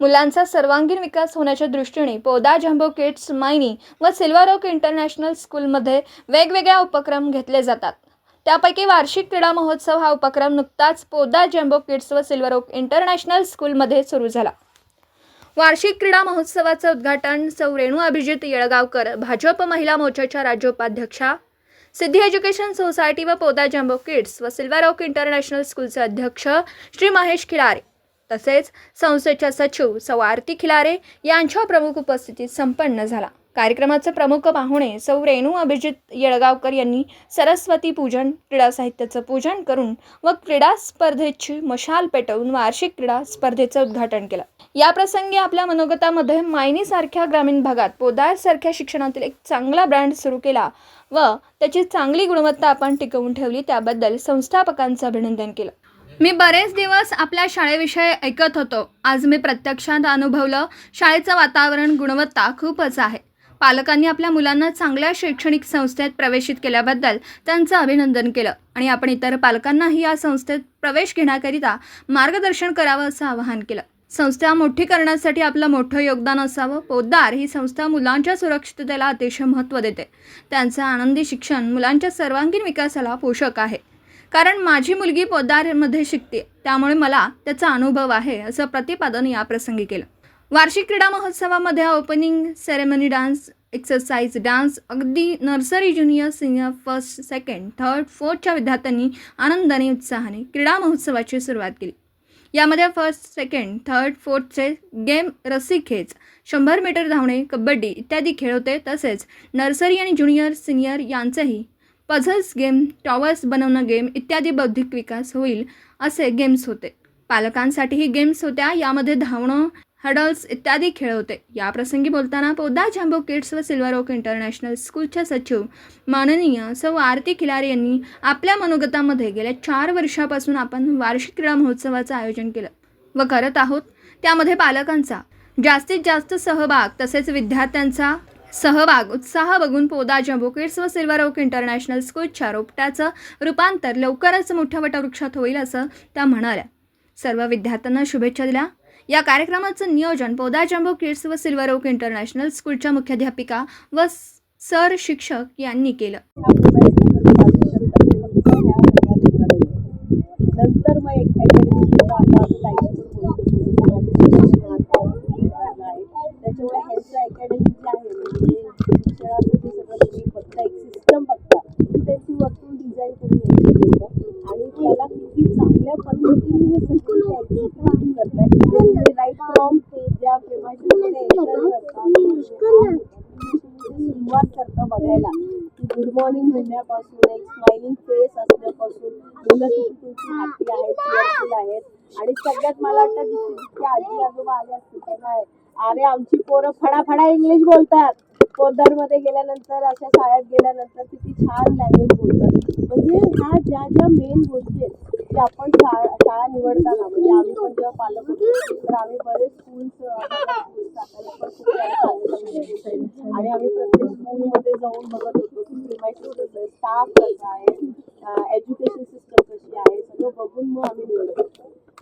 मुलांचा सर्वांगीण विकास होण्याच्या दृष्टीने पोदा जम्बो किड्स मायनी व सिल्वर ओक इंटरनॅशनल स्कूलमध्ये वेगवेगळ्या उपक्रम घेतले जातात. त्यापैकी वार्षिक क्रीडा महोत्सव हा उपक्रम नुकताच पोदा जम्बो किड्स व सिल्वर ओक इंटरनॅशनल स्कूलमध्ये सुरू झाला. वार्षिक क्रीडा महोत्सवाचं उद्घाटन सौ. रेणू अभिजित येळगावकर भाजप महिला मोर्चाच्या राज्योपाध्यक्षा सिद्धी एज्युकेशन सोसायटी व पोदा जम्बो किड्स व सिल्वर ओक इंटरनॅशनल स्कूलचे अध्यक्ष श्री महेश खिलारे. तसेच संस्थेच्या सचिव सौ आरती खिलारे यांच्या प्रमुख उपस्थितीत संपन्न झाला. कार्यक्रमाचे प्रमुख पाहुणे सौ रेणू अभिजित येळगावकर यांनी सरस्वती पूजन क्रीडा साहित्याचं पूजन करून व क्रीडा स्पर्धेची मशाल पेटवून वार्षिक क्रीडा स्पर्धेचं उद्घाटन केलं. या प्रसंगी आपल्या मनोगतामध्ये मायनीसारख्या ग्रामीण भागात पोदारसारख्या शिक्षणातील एक चांगला ब्रँड सुरू केला व त्याची चांगली गुणवत्ता आपण टिकवून ठेवली त्याबद्दल संस्थापकांचं अभिनंदन केलं. मी बरेच दिवस आपल्या शाळेविषयी ऐकत होतो. आज मी प्रत्यक्षात अनुभवलं शाळेचं वातावरण गुणवत्ता खूपच आहे. पालकांनी आपल्या मुलांना चांगल्या शैक्षणिक संस्थेत प्रवेशित केल्याबद्दल त्यांचं अभिनंदन केलं आणि आपण इतर पालकांनाही या संस्थेत प्रवेश घेण्याकरिता मार्गदर्शन करावं असं आवाहन केलं. संस्था मोठी करण्यासाठी आपलं मोठं योगदान असावं. पोद्दार ही संस्था मुलांच्या सुरक्षिततेला अतिशय महत्त्व देते. त्यांचं आनंदी शिक्षण मुलांच्या सर्वांगीण विकासाला पोषक आहे. कारण माझी मुलगी पोद्दारमध्ये शिकते त्यामुळे मला त्याचा अनुभव आहे असं प्रतिपादन या प्रसंगी केलं. वार्षिक क्रीडा महोत्सवामध्ये opening ceremony dance exercise dance अगदी nursery junior senior first second third फोर्थच्या विद्यार्थ्यांनी आनंदाने उत्साहाने क्रीडा महोत्सवाची सुरुवात केली. यामध्ये फर्स्ट सेकंड थर्ड फोर्थचे गेम रस्सी खेच शंभर मीटर धावणे कबड्डी इत्यादी खेळ होते. तसेच नर्सरी आणि ज्युनियर सिनियर यांचेही पझल्स गेम टॉवर्स बनवणं गेम इत्यादी बौद्धिक विकास होईल असे गेम्स होते. पालकांसाठीही गेम्स होत्या यामध्ये धावणं हडल्स इत्यादी खेळ होते. या प्रसंगी बोलताना पोदा जांबो किड्स व सिल्वर ओक इंटरनॅशनल स्कूलच्या सचिव माननीय सौ आरती खिलारे यांनी आपल्या मनोगतामध्ये गेल्या चार वर्षापासून आपण वार्षिक क्रीडा महोत्सवाचं आयोजन केलं व करत आहोत. त्यामध्ये पालकांचा जास्तीत जास्त सहभाग तसेच विद्यार्थ्यांचा सहभाग उत्साह बघून पोदा जम्बो किड्स व सिल्वर ओक इंटरनॅशनल स्कूलच्या रोपट्याचं रूपांतर लवकरच मोठ्या वटवृक्षात होईल असं त्या म्हणाल्या. सर्व विद्यार्थ्यांना शुभेच्छा दिल्या. या कार्यक्रमाचं नियोजन पोदा जम्बो किड्स व सिल्वर ओक इंटरनॅशनल स्कूलच्या मुख्याध्यापिका व सर शिक्षक यांनी केलं. नंतर मग करून आणि त्याला किती चांगल्या पद्धतीने हे सगळं एक्झिक्यूट करताय फ्रॉम ते ज्या प्रेमाशी सुरुवात करतं बघायला की गुड मॉर्निंग म्हणण्यापासून एक स्माइलिंग फेस असण्यापासून मुलं किती तुमची हॅपी आहेत आहेत आणि सगळ्यात मला वाटतं जितके आजी आजोबा आले असतील त्यांना अरे आमची पोरं फडाफडा इंग्लिश बोलतात पोद्दारमध्ये गेल्यानंतर अशा शाळेत गेल्यानंतर किती छान लँग्वेज बोलतात. म्हणजे ह्या ज्या ज्या मेन गोष्टी आहेत त्या आपण शाळा शाळा निवडताना म्हणजे आम्ही पण जेव्हा पालक होतो तर आम्ही बरेच स्कूल्स आणि आम्ही प्रत्येक स्कूलमध्ये जाऊन बघत होतो की प्रिमायसिस कसं आहे स्टाफ कसा आहे एज्युकेशन सिस्टम कशी आहे सगळं बघून मग आम्ही निवडतो.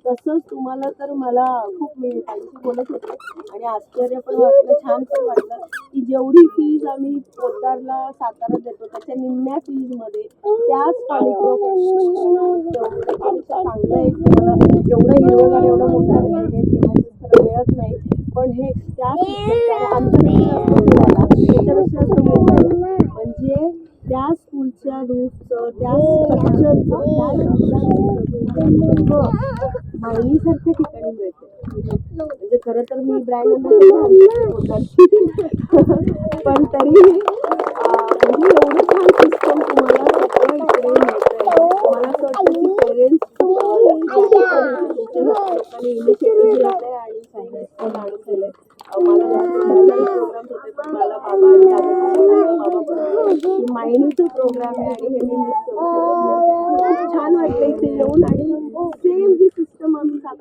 तसंच तुम्हाला तर मला खूप मी त्यांची बोलत होते. आणि आश्चर्य पण वाटलं छान पण वाटलं की जेवढी फीज आम्ही पोद्दारला सातारा देतो त्याच्या निम्म्या फीजमध्ये त्याच क्वालिटी चांगलं एक तुम्हाला एवढं हिरवगार एवढं मोठं हे मिळत नाही पण हे त्या आमच्यापेक्षा त्याच्यापेक्षा म्हणजे त्या स्कूलच्या रूटचं त्या स्ट्रक्चरचं त्या सारख्या ठिकाणी मिळते. म्हणजे खरं तर मी ब्रँड पण तरी म्हणजे एवढं छान सिस्टम तुम्हाला सगळं इकडे मला असं वाटतं की पेरेंट्स इनिशिएटिव्ह आणि आणि दादा माणूस पण की प्रोग्राम आहे आणि हे मी मिस करू शकत नाही. खूप छान वाटलं इथे येऊन आणि सेम जी सिस्टम आम्ही साताऱ्यात बघतो किंवा मोठ्या शहरांमध्ये बघतो पुण्यात बघतो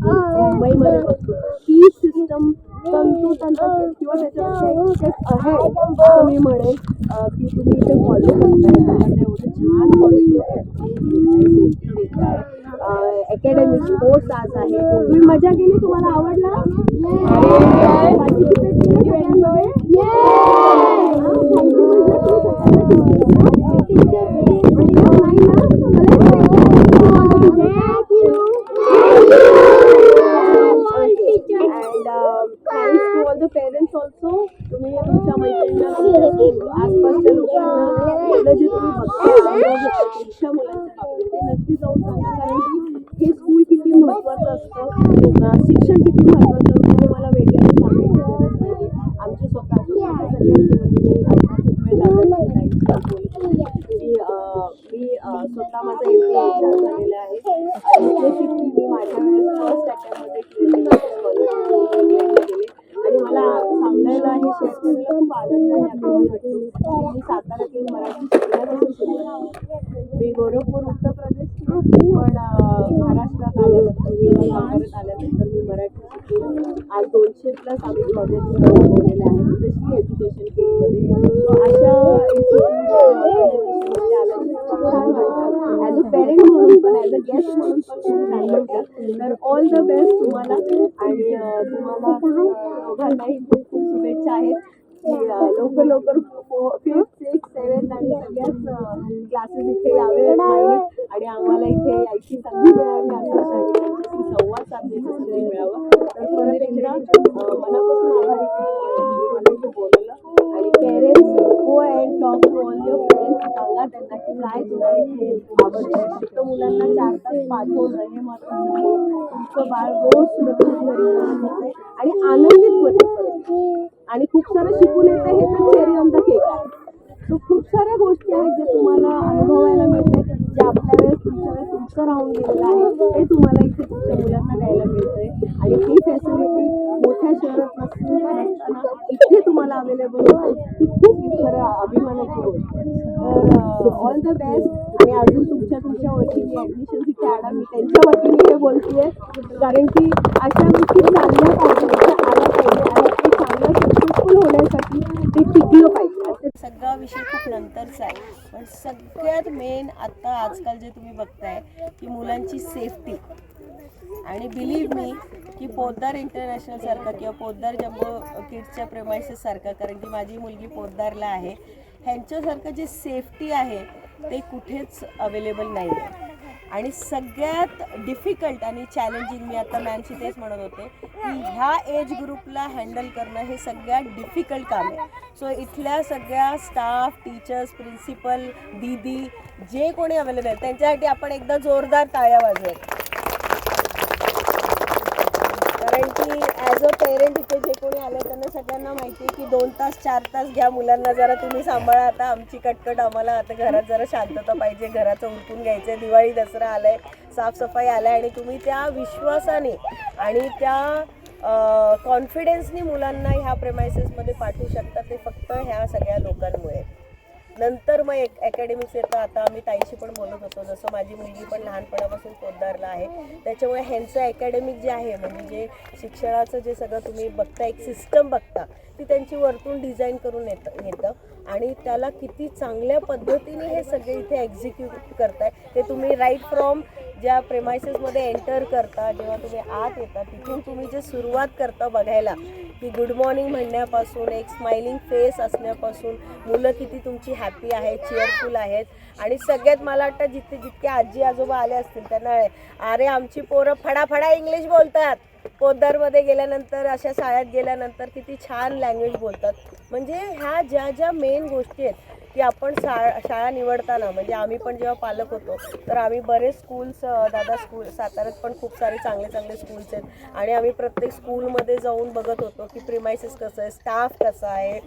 मुंबईमध्ये बघतो ती सिस्टम तंतोतंत किंवा त्याच्यापेक्षा अहेड असं मी म्हणेन की तुम्ही इथे फॉलो करताय. एवढं छान आहे. अकॅडमी स्पोर्ट्स आज आहे. तुम्ही मजा केली? तुम्हाला आवडला? केलं सगळ्यांमध्ये? And uh, thanks to all the parents also. तुम्ही तुमच्या मैत्रिणींना तुमच्या आसपासच्या लोकांना आपलं जे तुम्ही बघताय अनुभव घेताय तुमच्या मुलांच्या बाबतीत ते नक्की जाऊन सांगा कारण की हे स्कूल किती महत्वाचं असतं अं, शिक्षण किती महत्वाचं असतं हे मला वेगळ्याने सांगायची गरज नाही आमचे स्वतःचे सगळ्यांचे म्हणजे मी आता खूप वेळ झाला ताईशी बोलत होते की अं, मी अं, स्वतः माझा एम बी एक्झाम झालेला आहे आणि बेसिकली मी माझ्या वेळेस फर्स्ट अटॅम्पमध्ये गेले आणि मला सांगायला आहे शेअर पालन खूप आनंद मी सातारा येऊन मराठी शिकण्यापासून सुरुवात मी गोरखपूर उत्तर प्रदेश पण महाराष्ट्रात आल्यानंतर किंवा साताऱ्यात आल्यानंतर मी मराठी आज दोनशे प्लस आम्ही प्रोजेक्ट राबवलेले आहेत. तशी एज्युकेशन फील्डमध्ये अशा इन्स्टिट्यूटमध्ये आल्यानंतर छान वाटतं ॲज अ पेरेंट म्हणून पण ॲज अ गेस्ट म्हणून पण छान वाटतं तर ऑल द बेस्ट तुम्हाला. आणि तुम्हाला अं, दोघांनाही खूप खूप शुभेच्छा आहेत की अं, लवकर लवकर. फिफ्थ सिक्स सेवन्थ आणि सगळ्याच क्लासेस इथे यावे आणि आम्हाला इथे यायची संधी मिळावी आकाश त्यांच्याशी संवाद साधण्याची संधी मिळावं. तर परत एकदा मनापासून आभारी बोलवलं आणि parents go and talk to all your friends सांगा त्यांना की काय तुला इथे. आवडतं फक्त मुलांना चार तास पाठवणं हे महत्वाचं नाही तुमचं बाळ रोज सुरक्षित घरी आणि आनंदित होते परत. आणि खूप सारं शिकून येतं हे तर चेरी ऑन द केक आहे. सो खूप साऱ्या गोष्टी आहेत ज्या तुम्हाला अनुभवायला मिळतात जे आपल्या वेळेस तुमच्या वेळेस तुमचं राहून गेलेलं आहे ते तुम्हाला इथे तुमच्या मुलांना द्यायला मिळतंय. आणि ही फॅसिलिटी मोठ्या शहरात नसून नसताना इथे तुम्हाला अवेलेबल होते. ही खूप खरं अभिमानाची गोष्ट तर ऑल द बेस्ट आणि अजून तुमच्या तुमच्या वतीने ॲडमिशन तिथे आणा मी त्यांच्या वतीने हे बोलतेय. कारण की अशा गोष्टी चांगल्या पाहिजे आणि ते चांगलं सक्सेसफुल होण्यासाठी ते टिकलं पाहिजे आणि ते सगळा विषय खूप नंतरचा आहे. पण सगळ्यात मेन आता आजकाल जे तुम्ही बघताय की मुलांची सेफ्टी आणि बिलीव्ह मी की पोद्दार इंटरनॅशनल सारखा किंवा पोद्दार जम्बो किड्सच्या प्रेमायसेस सारखा कारण की माझी मुलगी पोद्दारला आहे ह्यांच्यासारखं जे सेफ्टी आहे ते कुठेच अवेलेबल नाही आहे आणि सगळ्यात डिफिकल्ट आणि चॅलेंजिंग मी आता मॅमशी तेच म्हणत होते ह्या एज ग्रुपला हँडल करणं हे सगळ्यात डिफिकल्ट काम आहे. सो इथल्या सगळ्या स्टाफ टीचर्स प्रिन्सिपल दीदी जे कोणी अवेलेबल आहेत त्यांच्यासाठी आपण एकदा जोरदार टाळ्या वाजवूयात कारण की ॲज अ पेरेंट इथे जे कोणी आले त्यांना सगळ्यांना माहिती आहे की दोन तास चार तास घ्या मुलांना जरा तुम्ही सांभाळा आता आमची कटकट आम्हाला आता घरात जरा शांतता पाहिजे घराचं उरकून घ्यायचं आहे दिवाळी दसरा आलाय साफसफाई आलाय आणि तुम्ही त्या विश्वासाने आणि त्या कॉन्फिडन्सनी मुलांना ह्या प्रेमायसेसमध्ये पाठवू शकता ते फक्त ह्या सगळ्या लोकांमुळे. नंतर मग एक अकॅडमिक्स येतं. आता आम्ही ताईशी पण बोलत होतो. जसं माझी मुलगी पण लहानपणापासून पोद्दारला आहे. त्याच्यामुळे ह्यांचं अकॅडमिक जे आहे म्हणजे जे शिक्षणाचं जे सगळं तुम्ही बघता एक सिस्टम बघता ती त्यांची वरतून डिझाईन करून येतं येतं आणि त्याला किती चांगल्या पद्धतीने हे सगळे इथे एक्झिक्यूट करताय ते तुम्ही राईट फ्रॉम ज्या प्रेमायसेसमध्ये एंटर करता जेव्हा तुम्ही आत येता तिथून तुम्ही जे सुरुवात करता बघायला की गुड मॉर्निंग म्हणण्यापासून एक स्माइलिंग फेस असण्यापासून मुलं किती तुमची हॅपी आहेत चेअरफुल आहेत. आणि सगळ्यात मला वाटतं जिथे जितके आजी आजोबा आले असतील त्यांना अरे आमची पोरं फडाफडा इंग्लिश बोलतात. पोद्दारमध्ये गेल्यानंतर अशा शाळेत गेल्यानंतर किती छान लँग्वेज बोलतात. म्हणजे ह्या ज्या ज्या मेन गोष्टी आहेत की आपण शाळा शाळा निवडताना म्हणजे आम्ही पण जेव्हा पालक होतो तर आम्ही बरेच स्कूल्स दादा स्कूल साताऱ्यात पण खूप सारे चांगले चांगले स्कूल्स आहेत. आणि आम्ही प्रत्येक स्कूलमध्ये जाऊन बघत होतो की प्रिमायसेस कसं आहे स्टाफ कसा आहे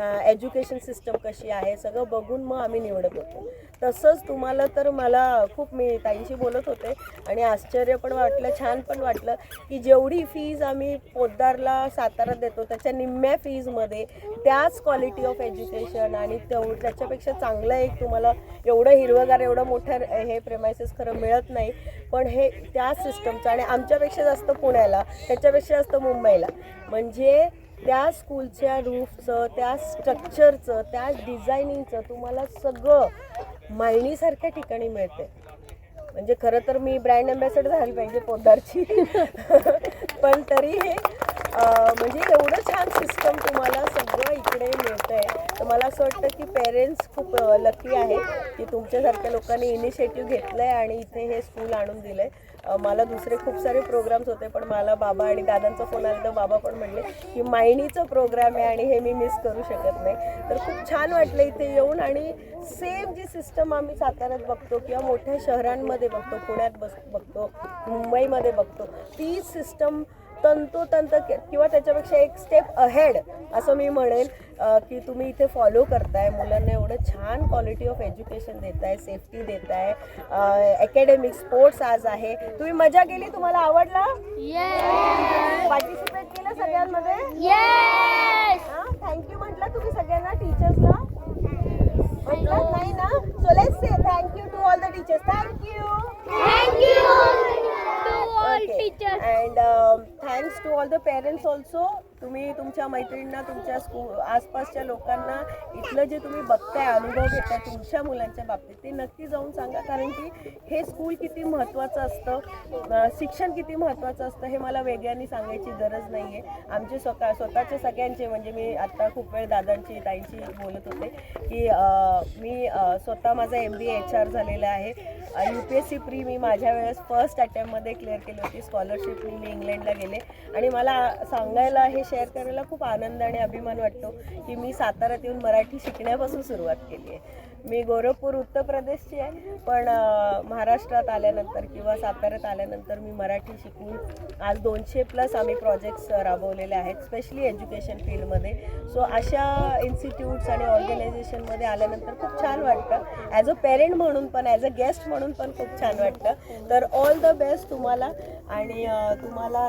एज्युकेशन सिस्टम कशी आहे सगळं बघून मग आम्ही निवडत होतो. तसंच तुम्हाला तर मला खूप मी ताईंशी बोलत होते आणि आश्चर्य पण वाटलं छान पण वाटलं की जेवढी फीज आम्ही पोद्दारला सातारा देतो त्याच्या निम्म्या फीजमध्ये त्याच क्वालिटी ऑफ एज्युकेशन आणि तेव त्याच्यापेक्षा चांगलं एक तुम्हाला एवढं हिरवंगार एवढं मोठं हे प्रेमायसेस खरं मिळत नाही. पण हे त्याच सिस्टमचं आणि आमच्यापेक्षा जास्त पुण्याला त्याच्यापेक्षा जास्त मुंबईला. म्हणजे त्या स्कूलच्या रूफचं त्या स्ट्रक्चरचं त्या डिझायनिंगचं तुम्हाला सगळं मायनीसारख्या ठिकाणी मिळते म्हणजे खरं तर मी ब्रँड अँबॅसेडर झाली पाहिजे पोदारची पण तरी हे म्हणजे एवढं छान सिस्टम तुम्हाला सगळं इकडे मिळतं आहे तर मला असं वाटतं की पेरेंट्स खूप लकी आहे की तुमच्यासारख्या लोकांनी इनिशिएटिव्ह घेतलं आहे आणि इथे हे स्कूल आणून दिलं आहे मला दुसरे खूप सारे प्रोग्राम्स होते पण मला बाबा आणि दादांचा फोन आला तर बाबा पण म्हणले की मायनीचं प्रोग्राम आहे आणि हे मी मिस करू शकत नाही. तर खूप छान वाटलं इथे येऊन आणि सेम जी सिस्टम आम्ही साताऱ्यात बघतो किंवा मोठ्या शहरांमध्ये बघतो पुण्यात बस बघतो मुंबईमध्ये बघतो ती सिस्टम तंतोतंत किंवा त्याच्यापेक्षा एक स्टेप अहेड असं मी म्हणेल की तुम्ही इथे फॉलो करताय. मुलांना एवढं छान क्वालिटी ऑफ एज्युकेशन देताय सेफ्टी देताय. अकॅडमिक स्पोर्ट्स आज आहे. तुम्ही मजा केली? तुम्हाला आवडला? पार्टिसिपेट केलं सगळ्यांमध्ये? थँक्यू म्हटलं तुम्ही सगळ्यांना टीचर्सला म्हटलं नाही ना? So let's say thank you to all the teachers thank you and thanks to all the parents also तुम्ही तुमच्या मैत्रिणींना तुमच्या स्कू आसपासच्या लोकांना इथलं जे तुम्ही बघताय अनुभव घेताय तुमच्या मुलांच्या बाबतीत ते नक्की जाऊन सांगा. कारण की हे स्कूल किती महत्त्वाचं असतं शिक्षण किती महत्त्वाचं असतं हे मला वेगळ्यांनी सांगायची गरज नाही आहे आमचे स्वतः स्वतःचे सगळ्यांचे म्हणजे मी आत्ता खूप वेळ दादांची ताईंची बोलत होते की मी स्वतः माझा एम बी एच आर झालेला आहे. U P S C pre मी माझ्या वेळेस फर्स्ट अटेम्प्टमध्ये क्लिअर केली होती. स्कॉलरशिप मी इंग्लंडला गेले. आणि मला सांगायला हे शेअर करायला खूप आनंद आणि अभिमान वाटतो की मी साताऱ्यात येऊन मराठी शिकण्यापासून सुरुवात केली आहे. मी गोरखपूर उत्तर प्रदेशची आहे पण महाराष्ट्रात आल्यानंतर किंवा साताऱ्यात आल्यानंतर मी मराठी शिकून आज दोनशे प्लस आम्ही प्रोजेक्ट्स राबवलेले आहेत स्पेशली एज्युकेशन फील्डमध्ये सो अशा इन्स्टिट्यूट्स आणि ऑर्गनायझेशनमध्ये आल्यानंतर खूप छान वाटतं. ॲज अ पेरेंट म्हणून पण ॲज अ गेस्ट म्हणून पण खूप छान वाटतं. तर ऑल द बेस्ट तुम्हाला. आणि तुम्हाला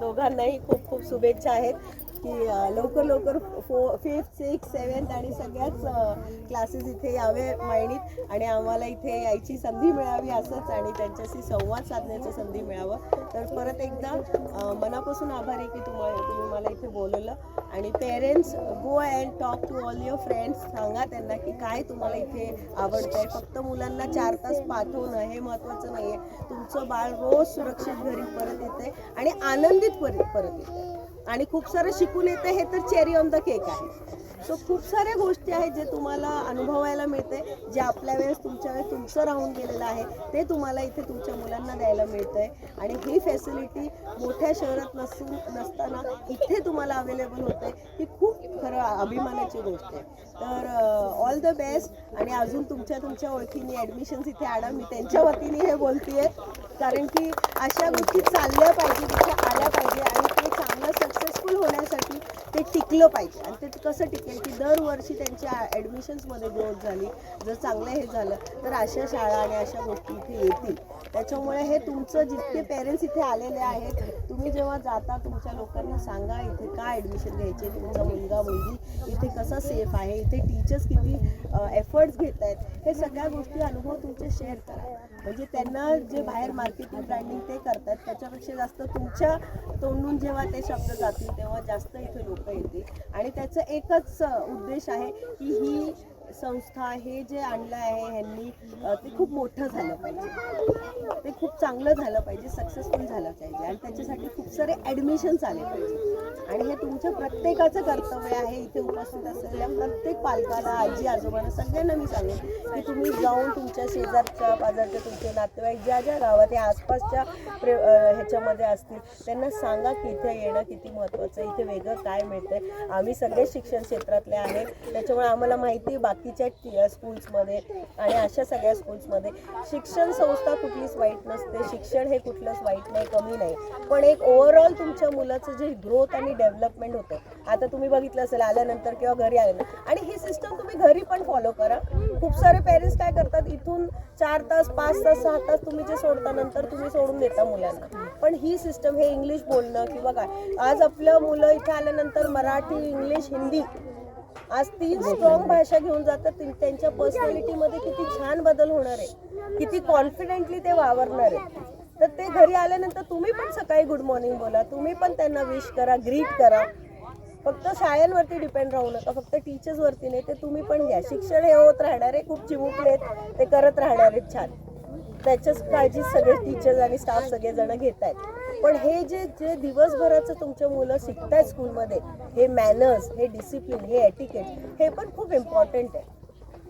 दोघांनाही खूप खूप शुभेच्छा आहेत. की लवकर लवकर फो फिफ्थ सिक्स सेवन्थ आणि सगळ्याच क्लासेस इथे यावे मायणीत आणि आम्हाला इथे यायची संधी मिळावी असंच आणि त्यांच्याशी संवाद साधण्याची संधी मिळावं. तर परत एकदा मनापासून आभार आहे की तुम्हाला तुम्ही मला इथे बोलवलं. आणि parents go and talk to all your friends सांगा त्यांना की काय तुम्हाला इथे आवडतंय. फक्त मुलांना चार तास पाठवणं हे महत्त्वाचं नाही आहे तुमचं बाळ रोज सुरक्षित घरी परत येते आणि आनंदित परत परत येते आणि खूप सारं शिकून येतं हे तर चेरी ऑन द केक आहे. सो खूप साऱ्या गोष्टी आहेत जे तुम्हाला अनुभवायला मिळते जे आपल्या वेळेस तुमच्या वेळेस तुमचं राहून गेलेलं आहे ते तुम्हाला इथे तुमच्या मुलांना द्यायला मिळतंय. आणि ही फॅसिलिटी मोठ्या शहरात नसून नसताना इथे तुम्हाला अवेलेबल होते ही खूप खरं अभिमानाची गोष्ट आहे. तर ऑल द बेस्ट आणि अजून तुमच्या तुमच्या ओळखीने ॲडमिशन्स इथे आणा. मी त्यांच्या वतीने हे बोलतेय. कारण की अशा गोष्टी चालल्या पाहिजे तिथे आल्या पाहिजे. आणि ते चांगलं सक्सेसफुल होण्यासाठी ते टिकलं पाहिजे. आणि ते कसं टिकेल? की दरवर्षी त्यांच्या ॲडमिशन्समध्ये ग्रोथ झाली. जर चांगलं हे झालं तर अशा शाळा आणि अशा गोष्टी इथे येतील. त्याच्यामुळे हे तुमचं जितके पेरेंट्स इथे आलेले आहेत तुम्ही जेव्हा जाता तुमच्या लोकांना सांगा इथे काय ॲडमिशन घ्यायचे तुमचा मुलगा मुलगी इथे कसा सेफ आहे इथे टीचर्स किती एफर्ट्स घेत आहेत हे सगळ्या गोष्टी अनुभव तुमचे शेअर करा. म्हणजे त्यांना जे बाहेर मार्केटिंग ब्रँडिंग ते करतात त्याच्यापेक्षा जास्त तुमच्या तोंडून जेव्हा ते शब्द जातील तेव्हा जास्त इथे लोक येतील. आणि त्याचं एकच उद्देश आहे की ही संस्था हे जे आणलं आहे ह्यांनी ते खूप मोठं झालं पाहिजे. ते खूप चांगलं झालं पाहिजे सक्सेसफुल झालं पाहिजे. आणि त्याच्यासाठी खूप सारे ॲडमिशन्स आले पाहिजे. आणि हे तुमच्या प्रत्येकाचं कर्तव्य आहे इथे उपस्थित असलेल्या प्रत्येक पालकाला आजी आजोबांना सगळ्यांना मी सांगेन की तुम्ही जाऊन तुमच्या शेजारच्या बाजारच्या तुमचे नातेवाईक ज्या ज्या गावात या आसपासच्या प्रे ह्याच्यामध्ये असतील त्यांना सांगा की इथे येणं किती महत्त्वाचं आहे इथे वेगळं काय मिळतंय. आम्ही सगळे शिक्षण क्षेत्रातले आहेत त्याच्यामुळे आम्हाला माहिती आहे बाकीच्या स्कूल्समध्ये आणि अशा सगळ्या स्कूल्समध्ये. शिक्षण संस्था कुठलीच वाईट नसते. शिक्षण हे कुठलंच वाईट नाही कमी नाही. पण एक ओव्हरऑल तुमच्या मुलाचं जे ग्रोथ आणि डेव्हलपमेंट होतं आता तुम्ही बघितलं असेल आल्यानंतर किंवा घरी आल्यानंतर. आणि ही सिस्टम तुम्ही घरी पण फॉलो करा. खूप सारे पेरेंट्स काय करतात इथून चार तास पाच तास सहा तास तुम्ही जे सोडता नंतर तुम्ही सोडून देता मुलांना. पण ही सिस्टम हे इंग्लिश बोलणं किंवा काय? आज आपलं मुलं इथे आल्यानंतर मराठी इंग्लिश हिंदी आज तीन स्ट्रॉंग भाषा घेऊन जातात. त्यांच्या पर्सनॅलिटीमध्ये किती छान बदल होणार आहे. किती कॉन्फिडेंटली ते वावरणार आहे. तर ते घरी आल्यानंतर तुम्ही पण सकाळी गुड मॉर्निंग बोला. तुम्ही पण त्यांना विश करा ग्रीट करा. फक्त शाळांवरती डिपेंड राहू नका. फक्त टीचर्सवरती नाही ते तुम्ही पण घ्या. शिक्षण हे होत राहणार आहे. खूप चिमुकलेत ते करत राहणार आहेत छान. त्याच्याच काळजी सगळे टीचर्स आणि स्टाफ सगळेजण घेत आहेत. पण हे जे जे दिवसभराचं तुमच्या मुलं शिकताय स्कूलमध्ये हे मॅनर्स हे डिसिप्लिन हे एटिकेट हे पण खूप इम्पॉर्टंट आहे.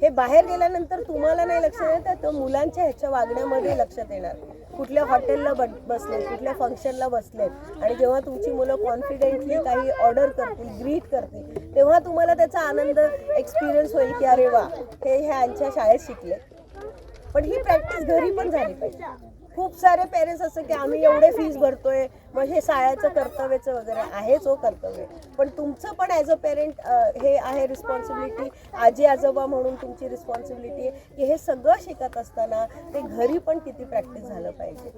हे बाहेर गेल्यानंतर तुम्हाला नाही लक्षात येत तर मुलांच्या ह्याच्या वागण्यामध्ये लक्षात येणार कुठल्या हॉटेलला ब बसले कुठल्या फंक्शनला बसलेत आणि जेव्हा तुमची मुलं कॉन्फिडेंटली काही ऑर्डर करतील ग्रीट करतील तेव्हा तुम्हाला त्याचा आनंद एक्सपिरियन्स होईल की अरे वा हे ह्यांच्या शाळेत शिकले पण ही प्रॅक्टिस घरी पण झाली पाहिजे. खूप सारे पेरेंट्स असं की आम्ही एवढे फीज भरतोय मग हे शाळेचं कर्तव्याचं वगैरे आहेच हो कर्तव्य. पण तुमचं पण ॲज अ पेरेंट हे आहे रिस्पॉन्सिबिलिटी आजी आजोबा म्हणून तुमची रिस्पॉन्सिबिलिटी आहे की हे सगळं शिकत असताना ते घरी पण किती प्रॅक्टिस झालं पाहिजे.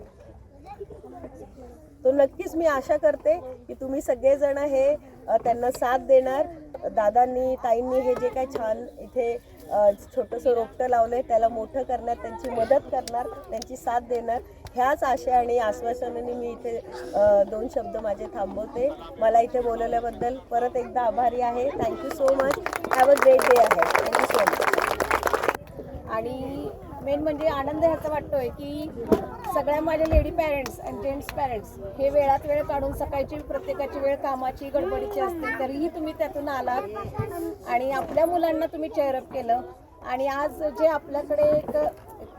तो नक्कीच मी आशा करते की तुम्ही सगळेजण हे त्यांना साथ देणार. दादांनी ताईंनी हे जे काय छान इथे छोटंसं रोपटं लावलंय त्याला मोठं करण्यात त्यांची मदत करणार त्यांची साथ देणार. ह्याच आशा आणि आश्वासनाने मी इथे दोन शब्द माझे थांबवते. मला इथे बोलवल्याबद्दल परत एकदा आभारी आहे. Thank you so much have a great day आहे थँक्यू सो मच आणि मेन म्हणजे आनंद ह्याचा वाटतोय की सगळ्या माझ्या लेडी पॅरेंट्स आणि जेंट्स पॅरेंट्स हे वेळात वेळ काढून सकाळची प्रत्येकाची वेळ कामाची गडबडीची असते तरीही तुम्ही त्यातून आलात आणि आपल्या मुलांना तुम्ही चेअरअप केलं. आणि आज जे आपल्याकडे एक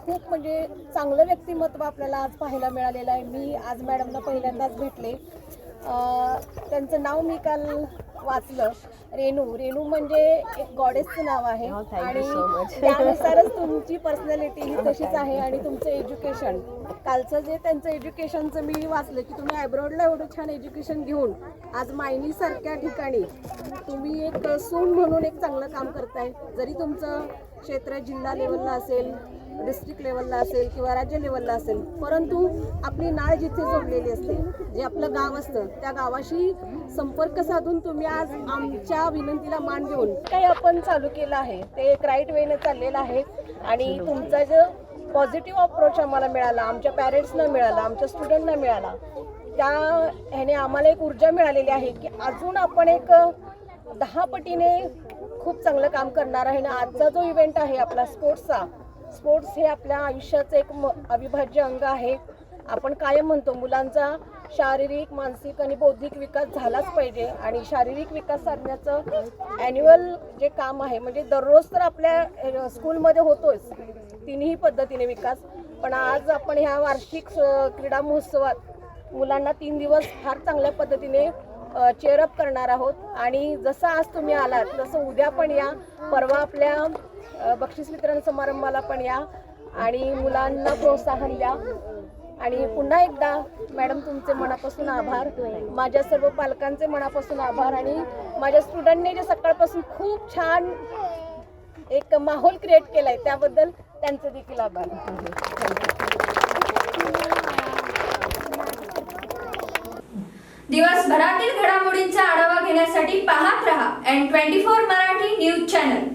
खूप म्हणजे चांगलं व्यक्तिमत्व आपल्याला आज पाहायला मिळालेलं आहे. मी आज मॅडमना पहिल्यांदाच भेटले. त्यांचं नाव मी काल वाचलं. रेणू. रेणू म्हणजे एक गॉडेसचं नाव आहे. Oh, आणि. त्यानुसारच तुमची पर्सनॅलिटी ही तशीच आहे आणि तुमचं एज्युकेशन कालचं जे त्यांचं एज्युकेशनचं मी वाचलं की तुम्ही ॲब्रॉडला एवढं छान एज्युकेशन घेऊन आज मायनीसारख्या ठिकाणी तुम्ही एक सून म्हणून एक चांगलं काम करताय. जरी तुमचं क्षेत्र जिल्हा लेवलला असेल डिस्ट्रिक्ट लेवलला असेल किंवा राज्य लेवलला असेल परंतु आपली नाळ जिथे जोडलेली असते जे आपलं गाव असतं त्या गावाशी संपर्क साधून तुम्ही आज आमच्या विनंतीला मान देऊन काही आपण चालू केलं आहे. ते एक राईट वेने चाललेलं आहे. आणि तुमचा जो पॉझिटिव्ह अप्रोच आम्हाला मिळाला आमच्या पॅरेंट्सना मिळाला आमच्या स्टुडंटना मिळाला त्या ह्याने आम्हाला एक ऊर्जा मिळालेली आहे की अजून आपण एक दहा पटीने खूप चांगलं काम करणार आहे. आणि आजचा जो इव्हेंट आहे आपला स्पोर्ट्सचा स्पोर्ट्स हे आपल्या आयुष्याचं एक म अविभाज्य अंग आहे. आपण कायम म्हणतो मुलांचा शारीरिक मानसिक आणि बौद्धिक विकास झालाच पाहिजे. आणि शारीरिक विकास साधण्याचं ॲन्युअल जे काम आहे म्हणजे दररोज तर आपल्या स्कूलमध्ये होतोच. तिन्ही पद्धतीने विकास. पण आज आपण ह्या वार्षिक क्रीडा महोत्सवात मुलांना तीन दिवस फार चांगल्या पद्धतीने चेअरअप करणार आहोत. आणि जसं आज तुम्ही आलात तसं उद्या पण या. परवा आपल्या बक्षीस वितरण समारंभाला पण या आणि मुलांना प्रोत्साहन द्या. आणि पुन्हा एकदा मॅडम तुमचे मनापासून आभार. माझ्या सर्व पालकांचे मनापासून आभार आणि माझ्या स्टुडंटने जे सकाळपासून खूप छान एक माहोल क्रिएट केलाय त्याबद्दल त्यांचे देखील आभार. दिवसभरातील घडामोडींचा आढावा घेण्यासाठी पाहत रहा N twenty four Marathi news channel